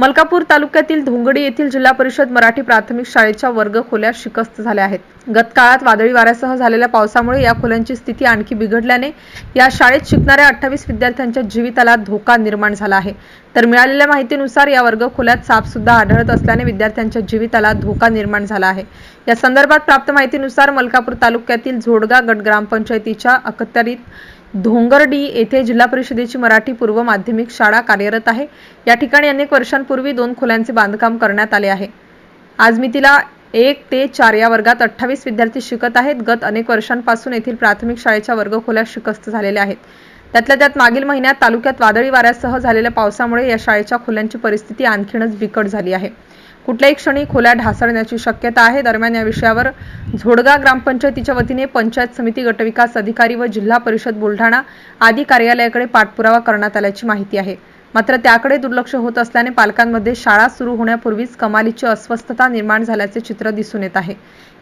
मलकापूर तालुक्यातील धोंगडी येथील जिल्हा परिषद मराठी प्राथमिक शाळेच्या वर्ग खोल्या शिकस्त झाल्या आहेत. गत काळात वादळी वाऱ्यासह झालेल्या पावसामुळे या खोल्यांची स्थिती आणखी बिघडल्याने या शाळेत शिकणाऱ्या अठ्ठावीस विद्यार्थ्यांच्या जीविताला धोका निर्माण झाला आहे. तर मिळालेल्या माहितीनुसार या वर्ग खोल्यात साप सुद्धा आढळत असल्याने विद्यार्थ्यांच्या जीविताला धोका निर्माण झाला आहे. या संदर्भात प्राप्त माहितीनुसार मलकापूर तालुक्यातील झोडगा गट ग्रामपंचायतीच्या अखत्यारीत धोंगरडी येथे जिल्हा परिषदेची मराठी पूर्व माध्यमिक शाळा कार्यरत आहे. या ठिकाणी अनेक वर्षांपूर्वी दोन खोल्यांचे बांधकाम करण्यात आले आहे. आज मी तिला एक ते चार या वर्गात अठ्ठावीस विद्यार्थी शिकत आहेत. गत अनेक वर्षांपासून येथील प्राथमिक शाळेच्या वर्गखोल्या शिकस्त झालेल्या आहेत. त्यातल्या त्यात मागील महिन्यात तालुक्यात वादळी वाऱ्यासह झालेल्या पावसामुळे या शाळेच्या खोल्यांची परिस्थिती आणखीनच बिकट झाली आहे. कुठल्याही क्षणी खोल्या ढासळण्याची शक्यता आहे. दरम्यान या विषयावर झोडगा ग्रामपंचायतीच्या वतीने पंचायत समिती गटविकास अधिकारी व जिल्हा परिषद बुलढाणा आदी कार्यालयाकडे पाठपुरावा करण्यात आल्याची माहिती आहे. मात्र त्याकडे दुर्लक्ष होत असल्याने पालकांमध्ये शाळा सुरू होण्यापूर्वीच कमालीची अस्वस्थता निर्माण झाल्याचे चित्र दिसून येत आहे.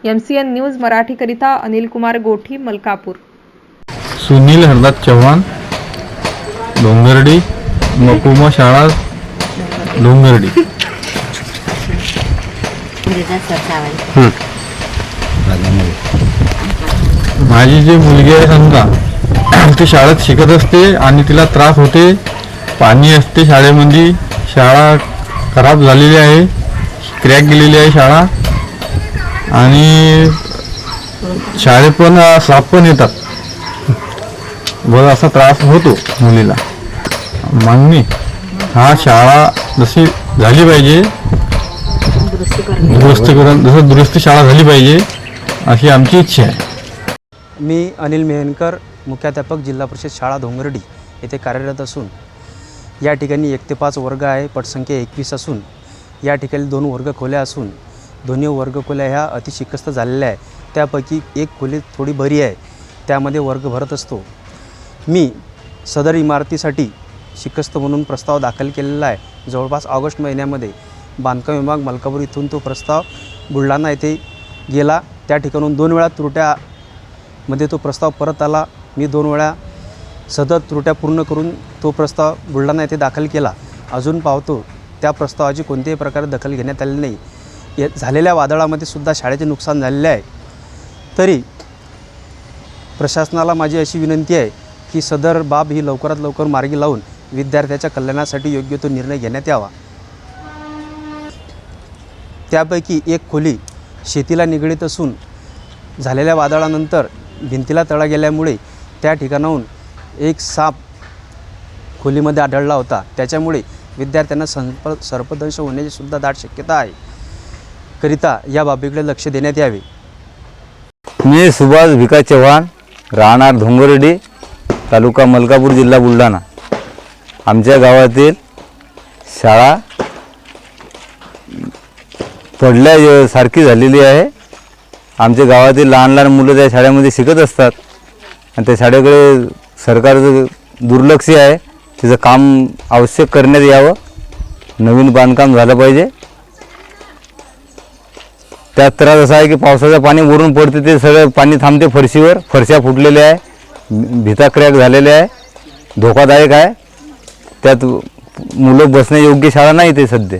एमसीएन न्यूज मराठीकरिता अनिल कुमार गोठी मलकापूर. सुनील हरदास चव्हाण डोंगरडी मकुमा शाळा डोंगरडी. माझी जी मुलगी आहे समजा ती शाळेत शिकत असते आणि तिला त्रास होते. पाणी असते शाळेमध्ये. शाळा खराब झालेली आहे. क्रॅक गेलेली आहे शाळा. आणि शाळेत पण साफ साप पण येतात. बर असा त्रास होतो मुलीला. मागणी हा शाळा जशी झाली पाहिजे दुरुस्तीकरण जसं दुरुस्ती शाळा झाली पाहिजे अशी आमची इच्छा आहे. मी अनिल मेहनकर मुख्याध्यापक जिल्हा परिषद शाळा धोंगरडी येथे कार्यरत असून या ठिकाणी एक ते पाच वर्ग आहे पटसंख्या एकवीस असून या ठिकाणी दोन वर्ग खोल्या असून दोन्ही वर्ग खोल्या ह्या अतिशिकस्त झालेल्या आहे त्यापैकी एक खोली थोडी बरी आहे त्यामध्ये वर्ग भरत असतो. मी सदर इमारतीसाठी शिकस्त म्हणून प्रस्ताव दाखल केलेला आहे. जवळपास ऑगस्ट महिन्यामध्ये बांधकाम विभाग मलकापूर इथून तो प्रस्ताव बुलढाणा येथे गेला. त्या ठिकाणून दोन वेळा त्रुट्यामध्ये तो प्रस्ताव परत आला. मी दोन वेळा सतत त्रुट्या पूर्ण करून तो प्रस्ताव बुलढाणा येथे दाखल केला. अजून पाहतो त्या प्रस्तावाची कोणत्याही प्रकारे दखल घेण्यात आली नाही. या झालेल्या वादळामध्ये सुद्धा शाळेचे नुकसान झालेले आहे. तरी प्रशासनाला माझी अशी विनंती आहे की सदर बाब ही लवकरात लवकर मार्गी लावून विद्यार्थ्याच्या कल्याणासाठी योग्य तो निर्णय घेण्यात यावा. त्यापैकी एक खोली शेतीला निगडीत असून झालेल्या वादळानंतर भिंतीला तडा गेल्यामुळे त्या ठिकाणाहून एक साप खोलीमध्ये आढळला होता. त्याच्यामुळे विद्यार्थ्यांना संप सर्पदंश होण्याची सुद्धा दाट शक्यता आहे. करिता या बाबीकडे लक्ष देण्यात यावे. मी सुभाष भिका चव्हाण राहणार धोंगरडी तालुका मलकापूर जिल्हा बुलढाणा. आमच्या गावातील शाळा पडल्या सारखी झालेली आहे. आमच्या गावातील लहान लहान मुलं त्या शाळेमध्ये शिकत असतात. आणि त्या शाळेकडे सरकारचं दुर्लक्ष आहे. त्याचं काम आवश्यक करण्यात यावं. नवीन बांधकाम झालं पाहिजे. त्यात त्रास असा आहे की पावसाचं पाणी वरून पडते ते सगळं पाणी थांबते फरशीवर. फरशा फुटलेल्या आहे. भिता क्रॅक झालेल्या आहे. धोकादायक आहे. त्यात मुलं बसण्यायोग्य शाळा नाही ते सध्या.